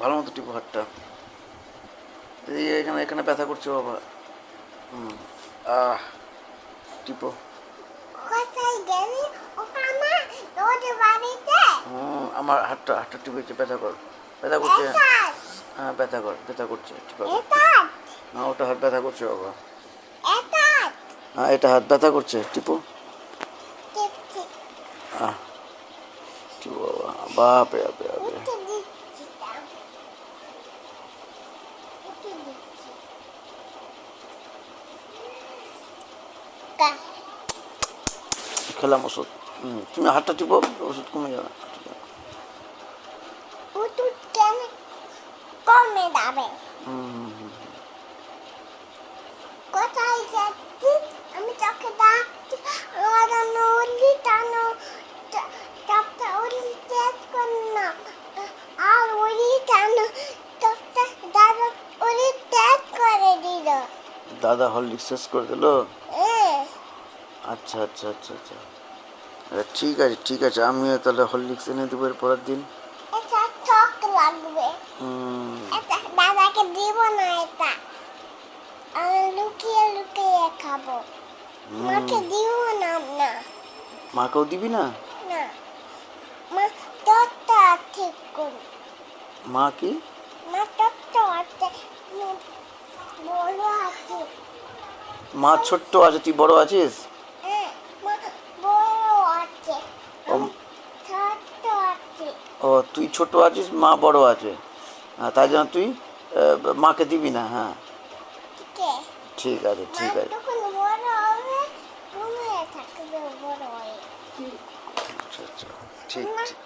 ভালো মতো টিপো হাতটা। এই এখানে এখানে ব্যথা করছে বাবা। হুম আহ টিপো। হুম আমার হাতটা হাতটা টিপেছে ব্যথা কর। ব্যথা করছে। হ্যাঁ ব্যথা কর ব্যথা করছে টিপা। হ্যাঁ ওটা হাত ব্যথা করছে বাবা। হ্যাঁ এটা হাত ব্যথা করছে টিপো। বাপরে বাপরে বাপরে। খেলাম ওষুধ। তুমি হাতটা টিপো ওষুধ কমে যাবে। উঠুট কেন কমে যাবে? হুম হুম, হুম। কোথায় যাচ্ছি? আমি তোকে ডাকছি। আমার উল্লি টানো। টপটা উল্লি চেক কর আর উল্লি টানো। টপটা দাদা চেক করে দিল। দাদা হললিক শেষ করে দিল? আচ্ছা আচ্ছা আচ্ছা আচ্ছা। আচ্ছা, ঠিক আছে ঠিক আছে। আমিও তাহলে হললিক্স এনে দেবো পরের দিন। এটা লাগবে। হুম, এটা দাদাকে দিব না এটা। আমি লুকিয়ে লুকিয়ে খাব। মাকে দিব না না। মাকেও দিবি না? না। মা ঠিক করুন মা কি? মা তোরটা আছে। বড় আছে। মা ছোট্ট আছে তুই বড় আছিস? তুই ছোট আছিস মা বড় আছে। হ্যাঁ তাই জন্য তুই মাকে দিবি না হ্যাঁ। ঠিক আছে ঠিক আছে। আচ্ছা, আচ্ছা, ঠিক ঠিক।